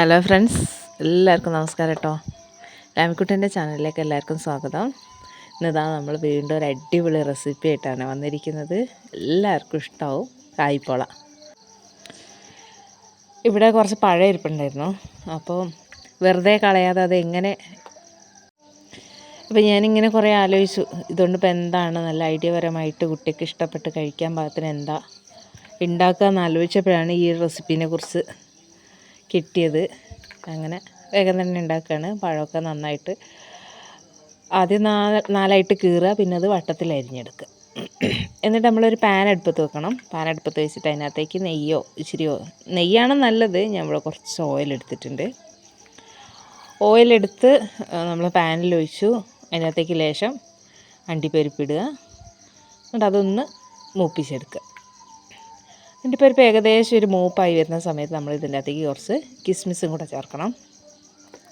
Hello friends എല്ലാവർക്കും നമസ്കാരം കേട്ടോ രാമിക്കുട്ടന്റെ ചാനലിലേക്ക് എല്ലാവർക്കും സ്വാഗതം. ഇന്നിതാ നമ്മൾ വീണ്ടും ഒരു അടിപൊളി റെസിപ്പി ആയിട്ടാണ് വന്നിരിക്കുന്നത്. എല്ലാവർക്കും ഇഷ്ടമാവും കായ്പോള. ഇവിടെ കുറച്ച് പഴം ഇരിപ്പുണ്ടായിരുന്നു. അപ്പോൾ വെറുതെ കളയാതെ അത് എങ്ങനെ അപ്പോൾ ഞാനിങ്ങനെ കുറേ ആലോചിച്ചു ഇതുകൊണ്ട് ഇപ്പോൾ എന്താണ്? നല്ല ഐഡിയപരമായിട്ട് കുട്ടിക്ക് ഇഷ്ടപ്പെട്ട് കഴിക്കാൻ പാകത്തിന് എന്താ? ഉണ്ടാക്കുക എന്ന് ആലോചിച്ചപ്പോഴാണ് ഈ റെസിപ്പീനെ കുറിച്ച് കിട്ടിയത്. അങ്ങനെ വേഗം തന്നെ ഉണ്ടാക്കുകയാണ് പഴമൊക്കെ നന്നായിട്ട് ആദ്യം നാല് നാലായിട്ട് കീറുക പിന്നെ അത് വട്ടത്തിൽ അരിഞ്ഞെടുക്കുക. എന്നിട്ട് നമ്മളൊരു പാൻ അടുപ്പത്ത് വെക്കണം. പാൻ അടുപ്പത്ത് വെച്ചിട്ട് അതിനകത്തേക്ക് നെയ്യോ ഇച്ചിരിയോ നെയ്യാണ് നല്ലത്. ഞമ്മൾ കുറച്ച് ഓയിൽ എടുത്തിട്ടുണ്ട്. ഓയിലെടുത്ത് നമ്മൾ പാനിൽ ഒഴിച്ചു. അതിനകത്തേക്ക് ലേശം അണ്ടിപ്പരിപ്പിടുക എന്നിട്ട് അതൊന്ന് മൂപ്പിച്ചെടുക്കുക. അണ്ടിപ്പരിപ്പ് ഏകദേശം ഒരു മൂപ്പായി വരുന്ന സമയത്ത് നമ്മൾ ഇതിന്റെ അകത്തേക്ക് കുറച്ച് കിസ്മിസും കൂടെ ചേർക്കണം.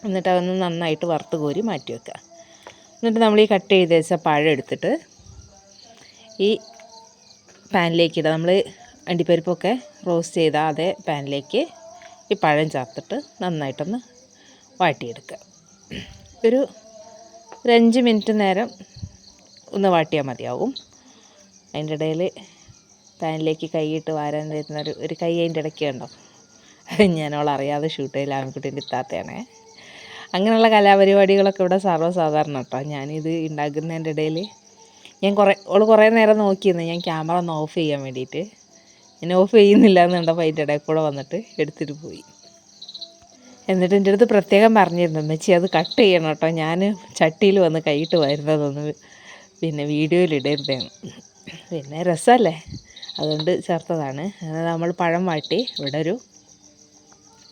എന്നിട്ട് അതൊന്ന് നന്നായിട്ട് വറുത്ത് കോരി മാറ്റി വെക്കുക. എന്നിട്ട് നമ്മൾ ഈ കട്ട് ചെയ്ത് വെച്ച പഴം എടുത്തിട്ട് ഈ പാനിലേക്ക് ഇടുക നമ്മൾ അണ്ടിപ്പരിപ്പൊക്കെ റോസ്റ്റ് ചെയ്ത അതേ പാനിലേക്ക് ഈ പഴം ചേർത്തിട്ട് നന്നായിട്ടൊന്ന് വാട്ടിയെടുക്കുക. ഒരു ഒരു മിനിറ്റ് നേരം ഒന്ന് വാട്ടിയാൽ മതിയാവും. അതിന്റെ ഇടയിൽ പാനിലേക്ക് കൈയിട്ട് വാരാൻ തരുന്ന ഒരു ഒരു കൈ അതിന്റെ ഇടയ്ക്ക് ഉണ്ടോ ഞാനോൾ അറിയാതെ ഷൂട്ട് ചെയ്യൽ ആൺകുട്ടീന്റെ ഇത്താത്തയാണേ. അങ്ങനെയുള്ള കലാപരിപാടികളൊക്കെ ഇവിടെ സർവസാധാരണ കേട്ടോ. ഞാനിത് ഉണ്ടാക്കുന്നതിന്റെ ഇടയിൽ ഞാൻ കുറേ ഓൾ കുറേ നേരം നോക്കിയിരുന്നു. ഞാൻ ക്യാമറ ഒന്ന് ഓഫ് ചെയ്യാൻ വേണ്ടിയിട്ട് ഞാൻ ഓഫ് ചെയ്യുന്നില്ല എന്നുണ്ടപ്പോൾ അതിന്റെ ഇടയിൽ കൂടെ വന്നിട്ട് എടുത്തിട്ട് പോയി. എന്നിട്ട് എന്റെ അടുത്ത് പ്രത്യേകം പറഞ്ഞിരുന്നു മെച്ചി അത് കട്ട് ചെയ്യണം കേട്ടോ. ഞാൻ ചട്ടിയിൽ വന്ന് കൈയിട്ട് വരുന്നതൊന്ന് പിന്നെ വീഡിയോയിൽ ഇടരുതേന്ന്. പിന്നെ രസമല്ലേ അതുകൊണ്ട് ചേർത്തതാണ്. നമ്മൾ പഴം വാട്ടി ഇവിടെ ഒരു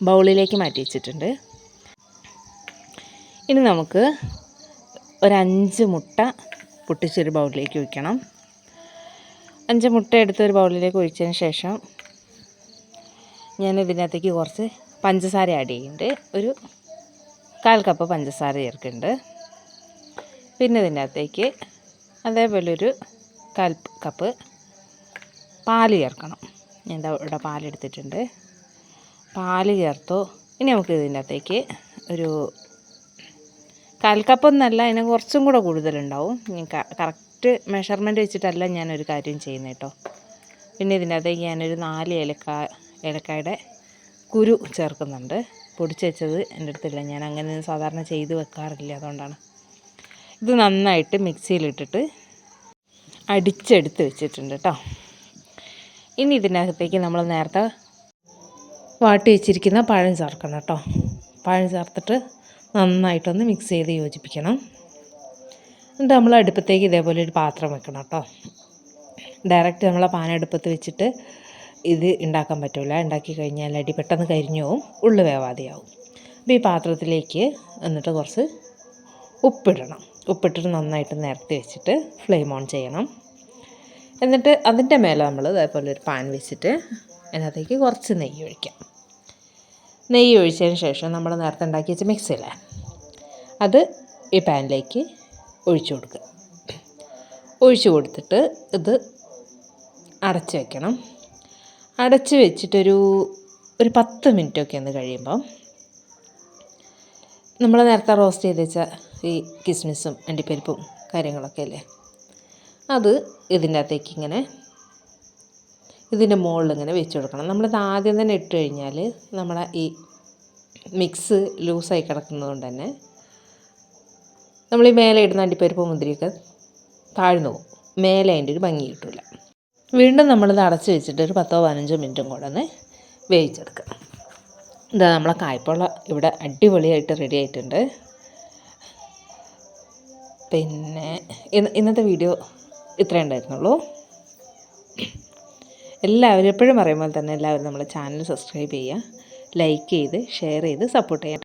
ബൗളിലേക്ക് മാറ്റി വെച്ചിട്ടുണ്ട്. ഇനി നമുക്ക് ഒരഞ്ച് മുട്ട പൊട്ടിച്ചൊരു ബൗളിലേക്ക് ഒഴിക്കണം. അഞ്ച് മുട്ട എടുത്തൊരു ബൗളിലേക്ക് ഒഴിച്ചതിന് ശേഷം ഞാൻ ഇതിനകത്തേക്ക് കുറച്ച് പഞ്ചസാര ആഡ് ചെയ്യുന്നുണ്ട്. ഒരു കാൽ കപ്പ് പഞ്ചസാര ചേർക്കുന്നുണ്ട്. പിന്നെ ഇതിന്റെ അകത്തേക്ക് അതേപോലെ ഒരു കാൽ കപ്പ് പാൽ ചേർക്കണം. ഞാൻ ഇവിടെ പാലെടുത്തിട്ടുണ്ട്. പാൽ ചേർത്തു. ഇനി നമുക്ക് ഇതിന്റെ അകത്തേക്ക് ഒരു കാൽ കപ്പൊന്നല്ല അതിന് കുറച്ചും കൂടെ കൂടുതലുണ്ടാവും. കറക്റ്റ് മെഷർമെന്റ് വെച്ചിട്ടല്ല ഞാനൊരു കാര്യം ചെയ്യുന്നത് കേട്ടോ. പിന്നെ ഇതിന്റെ അകത്തേക്ക് ഞാനൊരു നാല് ഏലക്ക ഏലക്കായുടെ കുരു ചേർക്കുന്നുണ്ട്. പൊടിച്ച് വെച്ചത് എന്റെ അടുത്തില്ല. ഞാൻ അങ്ങനെ സാധാരണ ചെയ്ത് വെക്കാറില്ല അതുകൊണ്ടാണ്. ഇത് നന്നായിട്ട് മിക്സിയിലിട്ടിട്ട് അടിച്ചെടുത്ത് വെച്ചിട്ടുണ്ട് കേട്ടോ. ഇനി ഇതിനകത്തേക്ക് നമ്മൾ നേരത്തെ വാട്ടി വെച്ചിരിക്കുന്ന പഴം ചേർക്കണം കേട്ടോ. പഴം ചേർത്തിട്ട് നന്നായിട്ടൊന്ന് മിക്സ് ചെയ്ത് യോജിപ്പിക്കണം. എന്നിട്ട് നമ്മൾ അടുപ്പത്തേക്ക് ഇതേപോലെ ഒരു പാത്രം വെക്കണം കേട്ടോ. ഡയറക്റ്റ് നമ്മൾ പാനടുപ്പത്ത് വെച്ചിട്ട് ഇത് ഉണ്ടാക്കാൻ പറ്റില്ല ഉണ്ടാക്കി കഴിഞ്ഞാൽ അടി പെട്ടെന്ന് കരിഞ്ഞു പോവും ഉള്ളു വേവാതെയാവും. അപ്പോൾ ഈ പാത്രത്തിലേക്ക് എന്നിട്ട് കുറച്ച് ഉപ്പിടണം. ഉപ്പിട്ടിട്ട് നന്നായിട്ട് നിരത്തി വെച്ചിട്ട് ഫ്ലെയിം ഓൺ ചെയ്യണം. എന്നിട്ട് അതിന്റെ മേലെ നമ്മൾ അതേപോലെ ഒരു പാൻ വെച്ചിട്ട് അതിനകത്തേക്ക് കുറച്ച് നെയ്യ് ഒഴിക്കാം. നെയ്യ് ഒഴിച്ചതിന് ശേഷം നമ്മൾ നേരത്തെ ഉണ്ടാക്കി വെച്ച മിക്സിയില്ലേ അത് ഈ പാനിലേക്ക് ഒഴിച്ചു കൊടുക്കുക. ഒഴിച്ചു കൊടുത്തിട്ട് ഇത് അടച്ച് വെക്കണം. അടച്ച് വെച്ചിട്ടൊരു ഒരു പത്ത് മിനിറ്റൊക്കെ ഒന്ന് കഴിയുമ്പം നമ്മൾ നേരത്തെ റോസ്റ്റ് ചെയ്ത് വെച്ച ഈ കിസ്മിസും അണ്ടിപ്പരിപ്പും കാര്യങ്ങളൊക്കെ അല്ലേ അത് ഇതിന്റെ അകത്തേക്ക് ഇങ്ങനെ ഇതിന്റെ മുകളിൽ ഇങ്ങനെ വെച്ച് കൊടുക്കണം. നമ്മളിത് ആദ്യം തന്നെ ഇട്ട് കഴിഞ്ഞാൽ നമ്മുടെ ഈ മിക്സ് ലൂസായി കിടക്കുന്നതുകൊണ്ട് തന്നെ നമ്മൾ ഈ മേലെ ഇടുന്ന അണ്ടിപ്പരിപ്പ് മുന്തിരിയൊക്കെ താഴ്ന്നു പോകും. മേലെ അതിന്റെ ഒരു ഭംഗി കിട്ടില്ല വീണ്ടും നമ്മളിത് അടച്ച് വെച്ചിട്ട് ഒരു പത്തോ പതിനഞ്ചോ മിനിറ്റും കൂടെ ഒന്ന് വേവിച്ചെടുക്കുക. ഇതാ നമ്മളെ കായ്പുള്ള ഇവിടെ അടിപൊളിയായിട്ട് റെഡി ആയിട്ടുണ്ട്. പിന്നെ ഇന്നത്തെ വീഡിയോ ഇത്രയേ ഉണ്ടായിരുന്നുള്ളൂ. എല്ലാവരും എപ്പോഴും പറയുമ്പോൾ തന്നെ എല്ലാവരും നമ്മുടെ ചാനൽ സബ്സ്ക്രൈബ് ചെയ്യുക ലൈക്ക് ചെയ്ത് ഷെയർ ചെയ്ത് സപ്പോർട്ട് ചെയ്യാം